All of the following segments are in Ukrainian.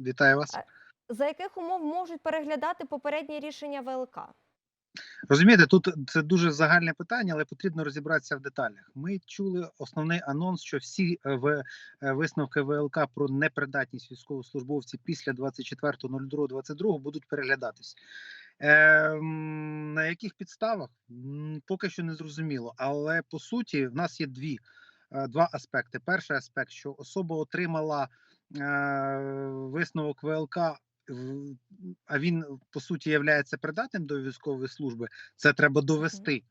Вітаю вас. За яких умов можуть переглядати попереднє рішення ВЛК? Розумієте, тут це дуже загальне питання, але потрібно розібратися в деталях. Ми чули основний анонс, що всі е, е, висновки ВЛК про непридатність військовослужбовців після 24.02.22 будуть переглядатись. Е, на яких підставах поки що не зрозуміло. Але по суті, в нас є дві. е, Два аспекти. Перший аспект, що особа отримала висновок ВЛК а він по суті є придатним до військової служби, це треба довести.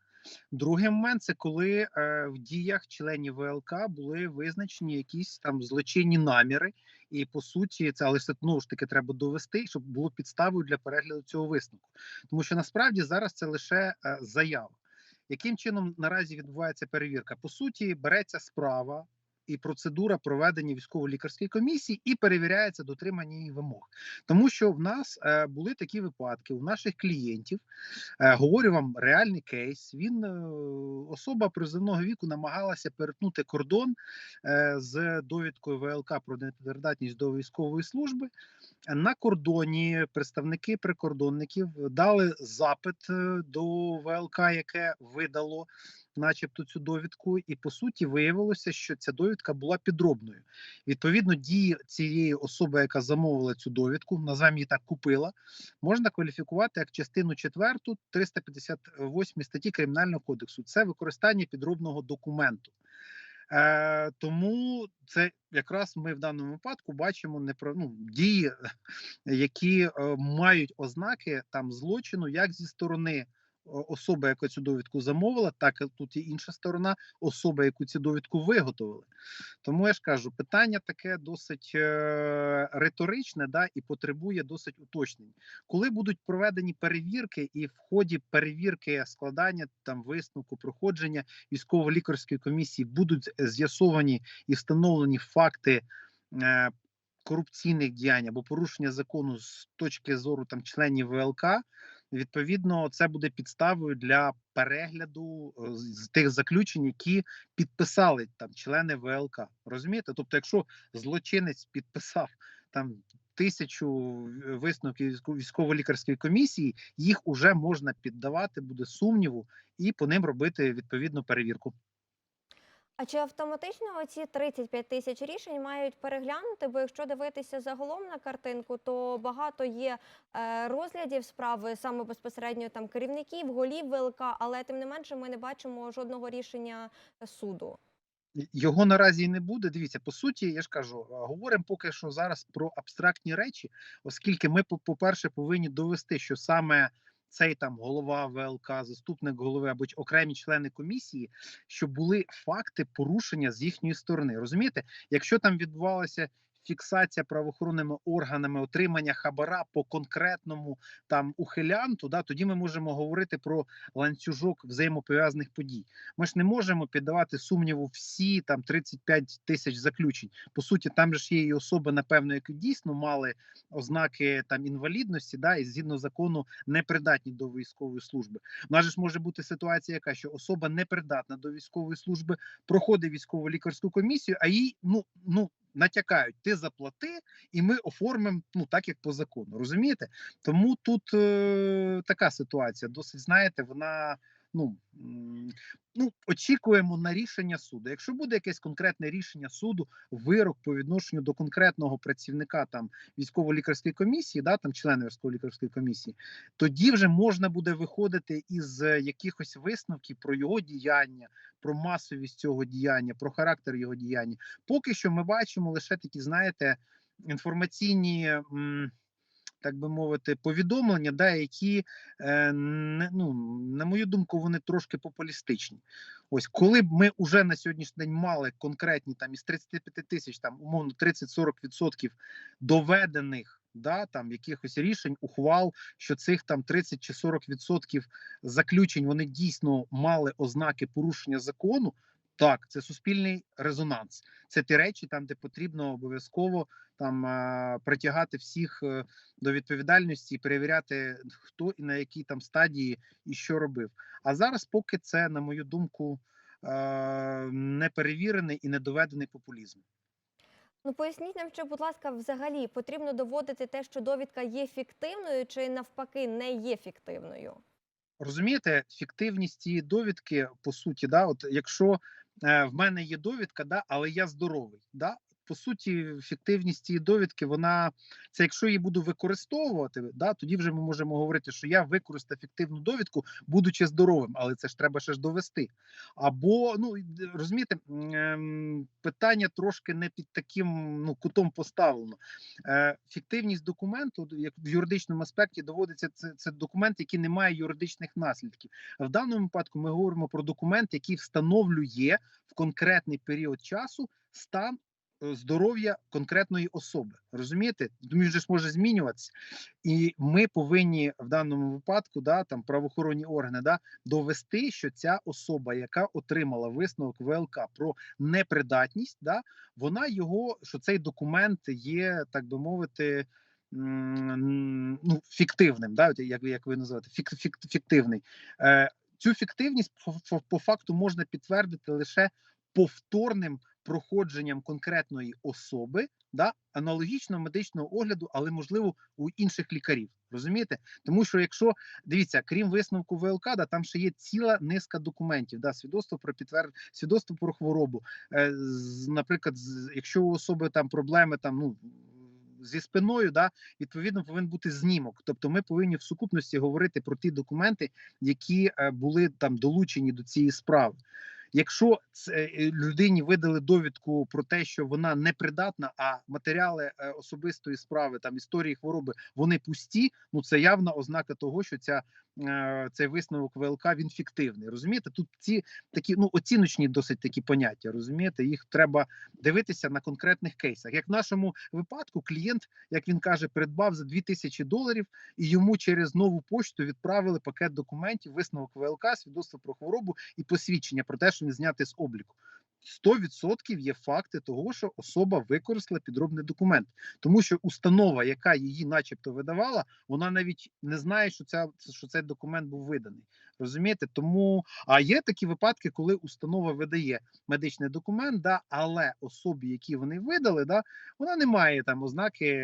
Другий момент це коли е, в діях членів ВЛК були визначені якісь там злочинні наміри, і по суті, це але це знову ж таки треба довести, щоб було підставою для перегляду цього висновку. Тому що насправді зараз це лише е, заява. Яким чином наразі відбувається перевірка? По суті, береться справа і процедура проведення військово-лікарської комісії і перевіряється дотримання її вимог. Тому що в нас е, були такі випадки у наших клієнтів. Е, говорю вам реальний кейс. Він е, особа призовного віку намагалася перетнути кордон з довідкою ВЛК про непридатність до військової служби. На кордоні представники прикордонників дали запит до ВЛК, яке видало, начебто, цю довідку, і по суті виявилося, що ця довідка була підробною. Відповідно, дії цієї особи, яка замовила цю довідку, назвемо її так, купила, можна кваліфікувати як частину 4 358 статті Кримінального кодексу. Це використання підробного документу. Е, тому це якраз ми в даному випадку бачимо непро, ну, дії, які е, мають ознаки там злочину, як зі сторони о- особи, яка цю довідку замовила, так і тут є інша сторона, особа, яку цю довідку виготовили. Тому я ж кажу, питання таке досить е, риторичне, да, і потребує досить уточнень. Коли будуть проведені перевірки, і в ході перевірки складання там висновку проходження військово-лікарської комісії будуть з'ясовані і встановлені факти. Е, Корупційних діянь або порушення закону з точки зору там членів ВЛК, відповідно, це буде підставою для перегляду е, з тих заключень, які підписали там члени ВЛК. Розумієте? Тобто, якщо злочинець підписав там тисячу висновків військо- військово-лікарської комісії, їх уже можна піддавати буде сумніву і по ним робити відповідну перевірку. А чи автоматично оці 35 тисяч рішень мають переглянути? Бо якщо дивитися загалом на картинку, то багато є е, розглядів справи саме безпосередньо там керівників, голів ВЛК, але тим не менше ми не бачимо жодного рішення суду. Його наразі і не буде. Дивіться, по суті, я ж кажу, говоримо поки що зараз про абстрактні речі, оскільки ми, по-перше, повинні довести, що саме цей там голова ВЛК, заступник голови або окремі члени комісії, що були факти порушення з їхньої сторони. Розумієте, якщо там відбувалася фіксація правоохоронними органами отримання хабара по конкретному там ухилянту, да, тоді ми можемо говорити про ланцюжок взаємопов'язаних подій. Ми ж не можемо піддавати сумніву всі там 35 тисяч заключень. По суті, там ж є і особи, напевно, які дійсно мали ознаки там інвалідності, да, і згідно закону непридатні до військової служби. У нас же ж може бути ситуація, яка що особа непридатна до військової служби, проходить військово-лікарську комісію, а їй ну ну. Натякають, ти заплати, і ми оформимо ну так, як по закону. Розумієте? Тому тут е, така ситуація. Досить знаєте, вона ну, ну очікуємо на рішення суду. Якщо буде якесь конкретне рішення суду, вирок по відношенню до конкретного працівника там військово-лікарської комісії, да там члени військово-лікарської комісії, тоді вже можна буде виходити із е, якихось висновків про його діяння, про масовість цього діяння, про характер його діяння. Поки що ми бачимо лише такі, знаєте, інформаційні. м, так би мовити, повідомлення, да, які е, не, ну, на мою думку, вони трошки популістичні. Ось коли б ми вже на сьогоднішній день мали конкретні там із 35 тисяч, там умовно 30-40% доведених. Да, там якихось рішень, ухвал, що цих там 30 чи 40% заключень вони дійсно мали ознаки порушення закону. Так, це суспільний резонанс. Це ті речі, там де потрібно обов'язково там притягати всіх е, до відповідальності і перевіряти, хто і на якій там стадії і що робив. А зараз, поки це, на мою думку, е, не перевірений і не доведений популізм. Ну поясніть нам, ще, будь ласка, взагалі потрібно доводити те, що довідка є фіктивною, чи навпаки не є фіктивною? Розумієте, фіктивність цієї довідки, по суті, да, от якщо е, в мене є довідка, да, але я здоровий, да, по суті, фіктивність цієї довідки, вона це якщо її буду використовувати, да, тоді вже ми можемо говорити, що я використав фіктивну довідку, будучи здоровим, але це ж треба ще ж довести. Або ну розумієте, ем, питання трошки не під таким ну кутом поставлено. Е, фіктивність документу, як в юридичному аспекті, доводиться це, це документ, який не має юридичних наслідків. В даному випадку ми говоримо про документ, який встановлює в конкретний період часу стан здоров'я конкретної особи. Розумієте? Тому ж може змінюватися, і ми повинні в даному випадку, да, там правоохоронні органи, да, довести, що ця особа, яка отримала висновок ВЛК про непридатність, да, вона його, що цей документ є, так би мовити. Ну, фіктивним, да, як, як ви називаєте, фік, фік, фіктивний. Е, цю фіктивність по, по, по факту можна підтвердити лише повторним проходженням конкретної особи, да, аналогічного медичного огляду, але можливо у інших лікарів. Розумієте? Тому що якщо дивіться, крім висновку ВЛК, да, там ще є ціла низка документів, да, свідоцтво про підтвердження, свідоцтво про хворобу. Е, з, наприклад, з, якщо у особи там проблеми там ну. Зі спиною, да, відповідно, повинен бути знімок. Тобто, ми повинні в сукупності говорити про ті документи, які е, були там долучені до цієї справи. Якщо це е, людині видали довідку про те, що вона непридатна, а матеріали е, особистої справи, там історії хвороби, вони пусті. Ну це явна ознака того, що ця е, цей висновок ВЛК він фіктивний. Розумієте, тут ці такі ну оціночні досить такі поняття. Розумієте, їх треба дивитися на конкретних кейсах. Як в нашому випадку, клієнт, як він каже, придбав за 2000 доларів, і йому через нову пошту відправили пакет документів, висновок ВЛК, свідоцтво про хворобу і посвідчення про те, що він знятий з обліку. 100% є факти того, що особа використала підробний документ, тому що установа, яка її, начебто, видавала, вона навіть не знає, що ця що цей документ був виданий. Розумієте? Тому а є такі випадки, коли установа видає медичний документ, да, але особі, які вони видали, да, вона не має там ознаки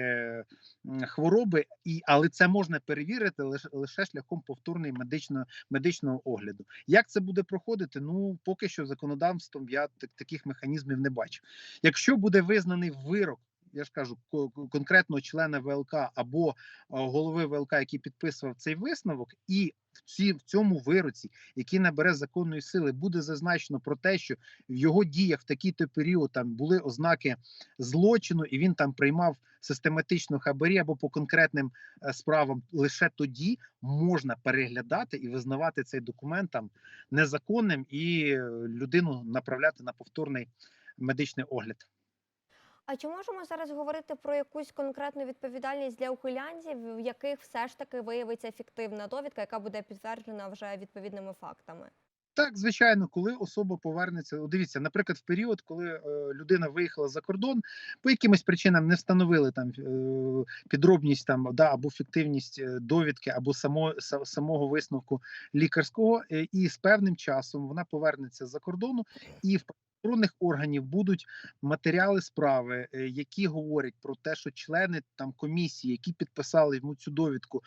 хвороби, і але це можна перевірити лише, лише шляхом повторної медичного медичного огляду. Як це буде проходити? Ну поки що законодавством я так- таких механізмів не бачу. Якщо буде визнаний вирок. Я ж кажу, ко- ко- конкретного члена ВЛК або е, голови ВЛК, який підписував цей висновок, і в ці в цьому вироці, який набере законної сили, буде зазначено про те, що в його діях в такий-то період там були ознаки злочину, і він там приймав систематично хабарі або по конкретним е, справам. Лише тоді можна переглядати і визнавати цей документ там незаконним і е, людину направляти на повторний медичний огляд. А чи можемо зараз говорити про якусь конкретну відповідальність для ухилянців, в яких все ж таки виявиться фіктивна довідка, яка буде підтверджена вже відповідними фактами? Так, звичайно, коли особа повернеться, дивіться, наприклад, в період, коли е, людина виїхала за кордон, по якимось причинам не встановили там е, підробність там да або фіктивність е, довідки, або само, са- самого висновку лікарського, і з певним часом вона повернеться з-за кордону, і в правоохоронних органів будуть матеріали справи, е, які говорять про те, що члени там комісії, які підписали йому цю довідку,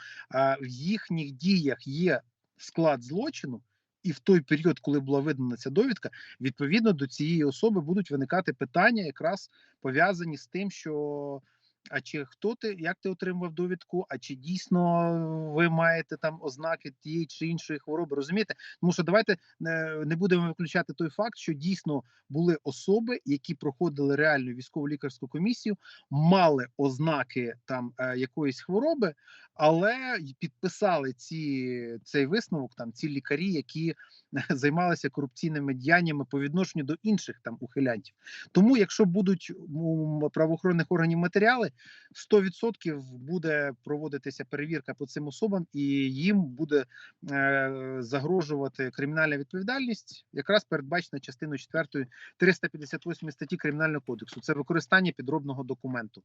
в їхніх діях є склад злочину. І в той період, коли була видана ця довідка, відповідно до цієї особи будуть виникати питання, якраз пов'язані з тим, що а чи хто ти, як ти отримав довідку, а чи дійсно ви маєте там ознаки тієї чи іншої хвороби? Розумієте? Тому що давайте е, не будемо виключати той факт, що дійсно були особи, які проходили реальну військово лікарську комісію, мали ознаки там е, якоїсь хвороби, але підписали ці цей висновок там ці лікарі, які займалися корупційними діяннями по відношенню до інших там ухилянтів. Тому, якщо будуть у правоохоронних органів матеріали, 100% буде проводитися перевірка по цим особам, і їм буде е, загрожувати кримінальна відповідальність, якраз передбачена частиною 4 358 статті кримінального кодексу. Це використання підробного документу.